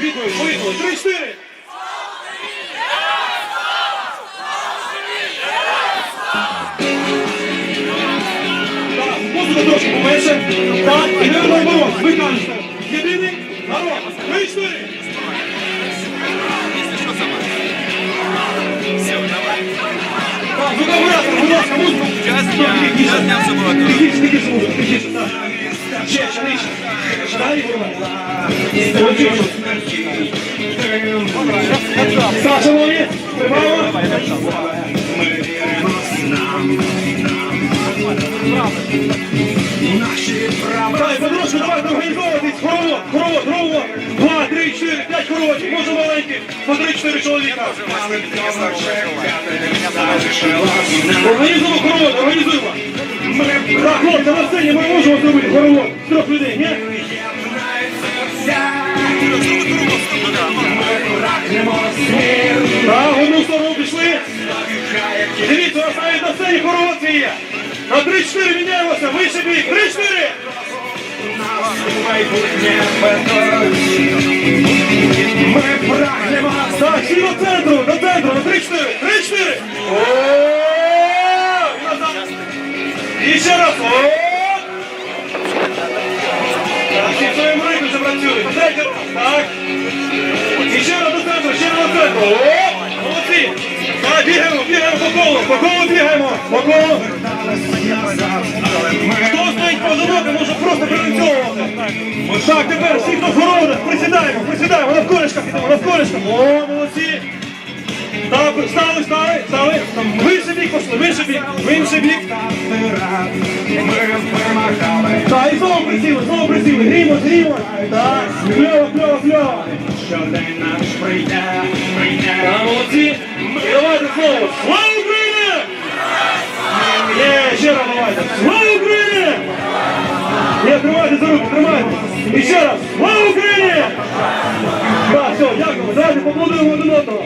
Відповідь, поїхали. Три-чотири. Так, музика трошки поменше. Так, єдиний народ, ви кажете. Єдиний народ. Три-чотири. Так, звукоператор, будь ласка, музику. Тихіше. Тихіше, тихіше, тихіше, так. Ще, ще нижче. Ігор. Так, шановні, тримаємо. Так, давайте організовуватись. Хоровод, хоровод, хоровод. Два, три, чотири, п'ять хороводів. Може маленьких, по три-чотири чоловіка. Організуємо хоровод, організуємо. Хлопці, на сцені ми можемо зробити хоровод з трьох людей, ні? Так, в одну сторону пішли. Дивіться, у нас навіть на сцені хоровод свій є. На 3-4 міняємося, вище бік, 3-4. Ми прагнемо. І ще раз. О. Так, всі в своєму ритмі вже. Третій раз, так. І раз до центру, ще раз до центру. О, молодці. Так, бігаємо, бігаємо по колу, по колу бігаємо, по колу. Хто стоїть позаду, може просто прилицьовувати. Так, тепер всі, хто в городах, присідаємо, присідаємо, навколішках ідемо, навколішках. О, молодці. Так, стали, стали, стали. В інший бік пішли, в інший в інший бік. Так, і знову присіли, знову присіли. Грімо, грімо. Так, кльово, кльово, кльово. Так, молодці. Давайте знову. Слава Україні! Є, ще раз давайте. Слава Україні! Є, тримайте за руку, тримайте. І ще раз. Слава Україні! Так, все, дякую. Давайте поплодуємо один одного.